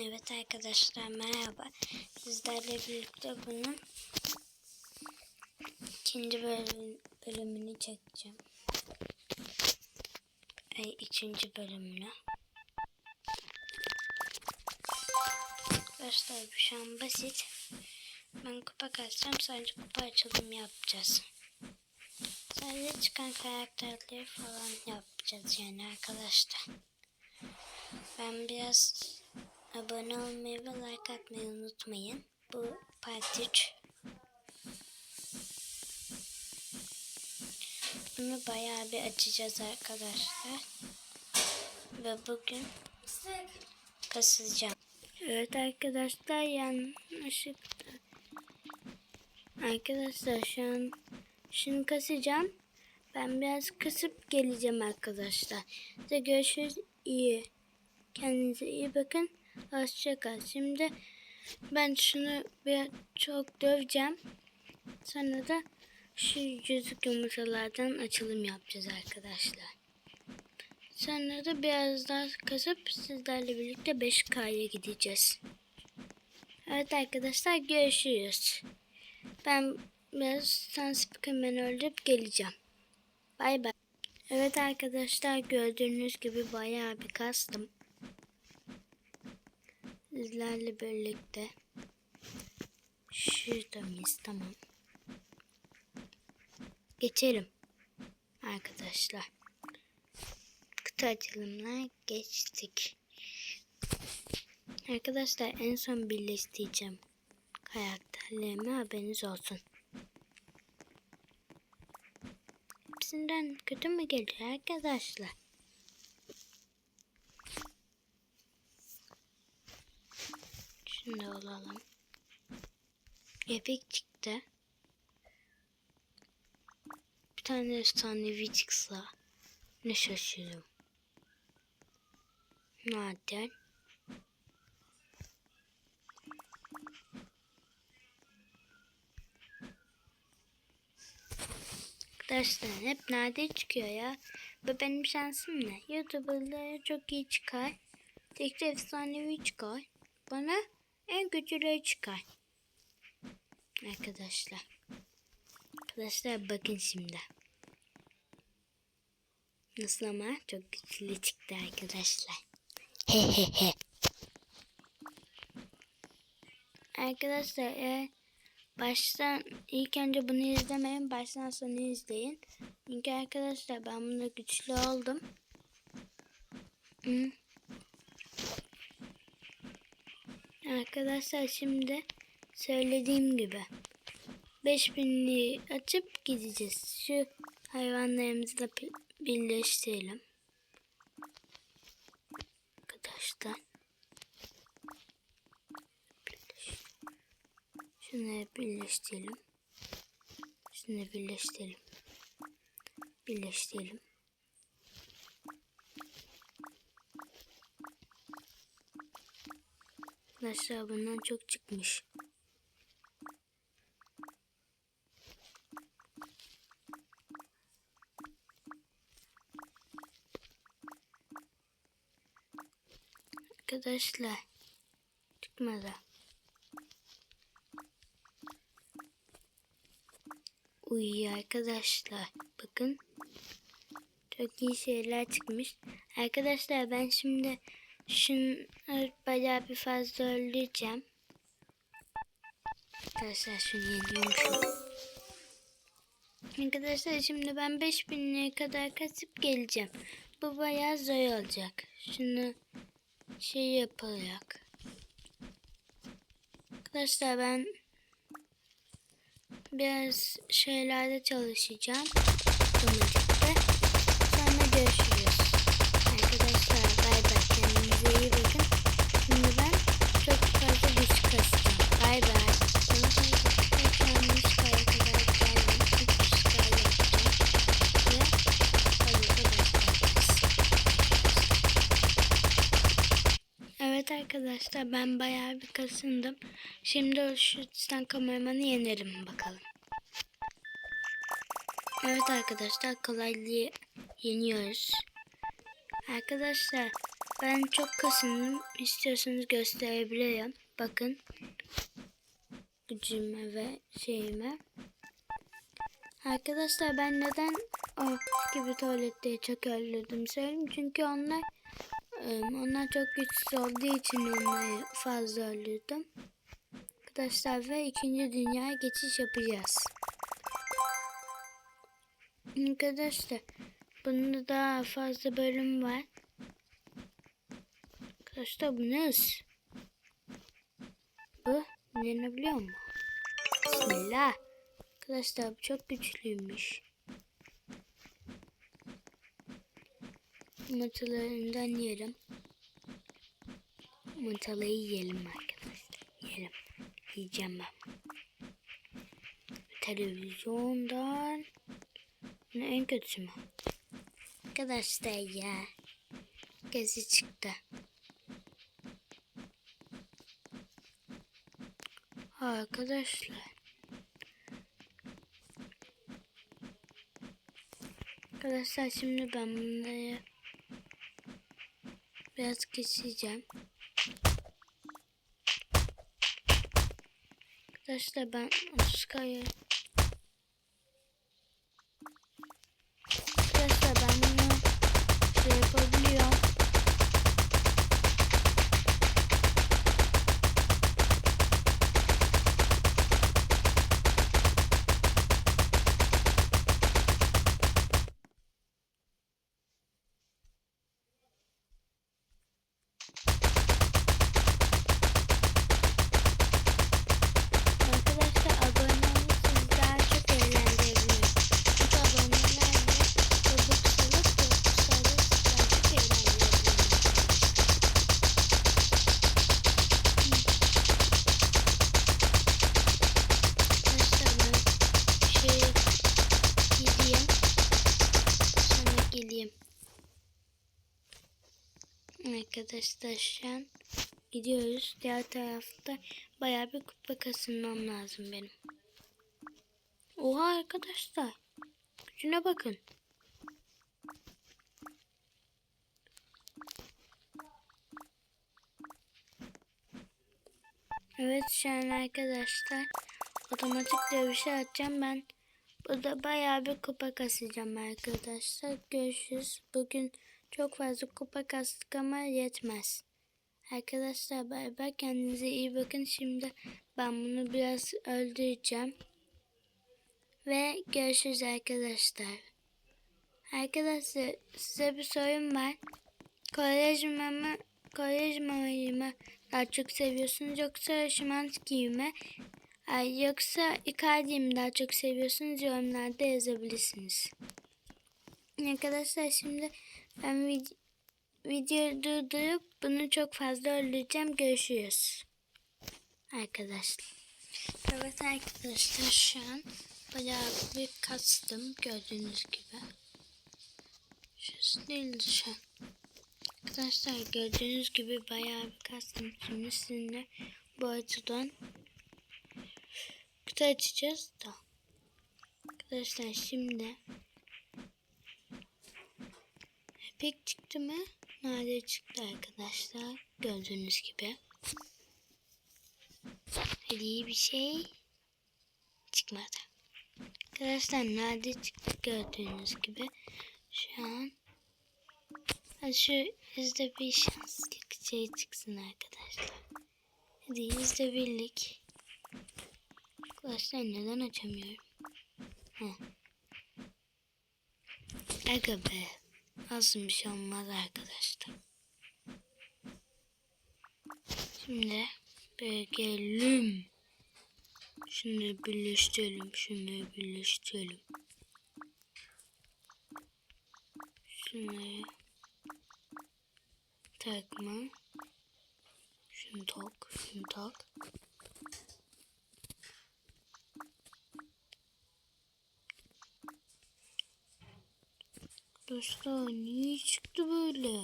Evet arkadaşlar merhaba. Sizlerle birlikte bunun ikinci bölüm, bölümünü çekeceğim. Ay ikinci bölümünü. Arkadaşlar şu an basit. Ben kupa kasacağım. Sadece kupa açılımı yapacağız. Sadece çıkan karakterleri falan yapacağız yani arkadaşlar. Ben biraz abone olmayı ve like atmayı unutmayın. Bu part 3. Bunu bayağı bir açacağız arkadaşlar. Ve bugün kasacağım. Evet arkadaşlar yanlışlıkla. Arkadaşlar şu an şunu kasacağım. Ben biraz kasıp geleceğim arkadaşlar. Size görüşürüz. İyi. Kendinize iyi bakın. Hoşçakal. Şimdi ben şunu bir çok döveceğim. Sonra da şu yüzük yumurtalardan açılım yapacağız arkadaşlar. Sonra da biraz daha kasıp sizlerle birlikte 5K'ya gideceğiz. Evet arkadaşlar görüşürüz. Ben biraz Sunspike'ı öldürüp geleceğim. Bay bay. Evet arkadaşlar gördüğünüz gibi bayağı bir kastım. Sizlerle birlikte. Şurada mıyız? Tamam. Geçelim. Arkadaşlar. Kutu açılımına geçtik. Arkadaşlar en son birleştireceğim karakterlerimi haberiniz olsun. Hepsinden kötü mü geliyor arkadaşlar? Şunu da alalım. Epik çıktı. Bir tane efsanevi çıksa ne şaşırırım. Nadir. Arkadaşlar hep nadir çıkıyor ya. Bu benim şansım ne? Youtuber'lara çok iyi çıkar. Tekrar efsanevi çıkar. Bana en kötüleri çıkar. Arkadaşlar. Arkadaşlar bakın şimdi. Nasıl ama çok güçlü çıktı arkadaşlar. Hehehe. arkadaşlar eğer baştan ilk önce bunu izlemeyin baştan sona izleyin. Çünkü arkadaşlar ben bunda güçlü oldum. Hı. Arkadaşlar şimdi söylediğim gibi 5000'liği açıp gideceğiz. Şu hayvanlarımızı da birleştirelim. Arkadaşlar. Şunları birleştirelim. Şunları birleştirelim. Birleştirelim. Arkadaşlar bundan çok çıkmış. Arkadaşlar çıkmadı. Uy arkadaşlar bakın çok iyi şeyler çıkmış. Arkadaşlar ben şimdi şunu bayağı bir fazla öldüreceğim. Arkadaşlar şunu yeniyormuşum. Arkadaşlar şimdi ben 5000'e kadar kasıp geleceğim. Bu bayağı zor olacak. Şunu şey yapacak. Arkadaşlar ben biraz şeylerde çalışacağım. Sonra görüşürüz. Arkadaşlar bay bay. Kendinize iyi bakın. Şimdi ben çok fazla güç kasacağım. Bay bay. Bana fazla şu an 100 kaya kadar geldim. 300 kaya yapacağım. Ve fazla başlayacağız. Evet arkadaşlar ben bayağı bir kasındım. Şimdi şu stand kameramanı yenerim bakalım. Evet arkadaşlar kolaylığı yeniyoruz. Arkadaşlar Ben çok kasındım. İstiyorsanız gösterebilirim. Bakın. Gücüme ve şeyime. Arkadaşlar ben neden o gibi tuvaletleri çok öldürdüm söyleyeyim. Çünkü onlar onlar çok güçsüz olduğu için onları fazla öldürdüm. Arkadaşlar ve ikinci dünyaya geçiş yapacağız. Arkadaşlar bunda daha fazla bölüm var. Arkadaşlar bu ne? Bu yenebiliyor mu? Bismillah. Arkadaşlar bu çok güçlüymüş. Yumurtalarından yiyelim. Yumurtaları yiyelim arkadaşlar. Yiyelim. Yiyeceğim ben. Televizyondan. Ne en kötüsü mü? Arkadaşlar ya. Gezi çıktı. Arkadaşlar. Arkadaşlar şimdi ben bunları biraz geçeceğim. Arkadaşlar ben Oscar'ı Arkadaşlar gidiyoruz. Diğer tarafta bayağı bir kupa kasılmam lazım benim. Oha arkadaşlar. Gücüne bakın. Evet şu an arkadaşlar otomatik dövüşe atacağım ben. Burada bayağı bir kupa kasacağım arkadaşlar. Görüşürüz. Bugün çok fazla kupa kastık ama yetmez. Arkadaşlar bay bay kendinize iyi bakın. Şimdi ben bunu biraz öldüreceğim. Ve görüşürüz arkadaşlar. Arkadaşlar size bir sorum var. Kolyajma mı, kolyajmayı mı daha çok seviyorsunuz yoksa Şimanski'yi mi? Ay, yoksa Icardi'yi mi daha çok seviyorsunuz yorumlarda yazabilirsiniz. Arkadaşlar şimdi ben vid videoyu durdurup bunu çok fazla öldüreceğim. Görüşürüz. Arkadaşlar. Evet arkadaşlar şu an bayağı bir kastım gördüğünüz gibi. Şurası değil şu an. Arkadaşlar gördüğünüz gibi bayağı bir kastım. Şimdi sizinle bu açıdan kutu açacağız da. Arkadaşlar şimdi pek çıktı mı? Nadir çıktı arkadaşlar. Gördüğünüz gibi. İyi bir şey çıkmadı. Arkadaşlar nadir çıktı gördüğünüz gibi. Şu an Hadi şu yüzde bir şanslık şey çıksın arkadaşlar. Hadi yüzde birlik. Arkadaşlar neden açamıyorum? Heh. Aga be. Nasıl bir şey olmaz arkadaşlar. Şimdi bölgelim. Şunu birleştirelim. Şunu birleştirelim. Şunu takma. Şunu tak. Şunu tak. Dostlar niye çıktı böyle?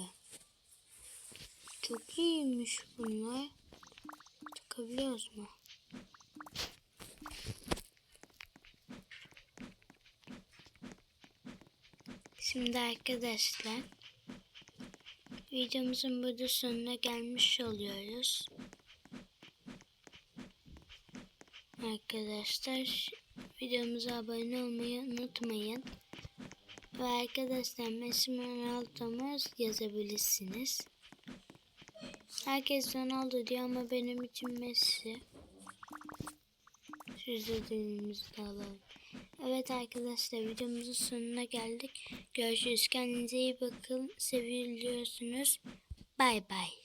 Çok iyiymiş bunlar. Takabiliyoruz mu? Şimdi arkadaşlar videomuzun burada sonuna gelmiş oluyoruz. Arkadaşlar videomuza abone olmayı unutmayın. Ve arkadaşlar Messi Ronaldo'mu yazabilirsiniz. Herkes Ronaldo diyor ama benim için Messi. Dilimizi de alalım. Evet arkadaşlar videomuzun sonuna geldik. Görüşürüz. Kendinize iyi bakın. Seviliyorsunuz. Bay bay.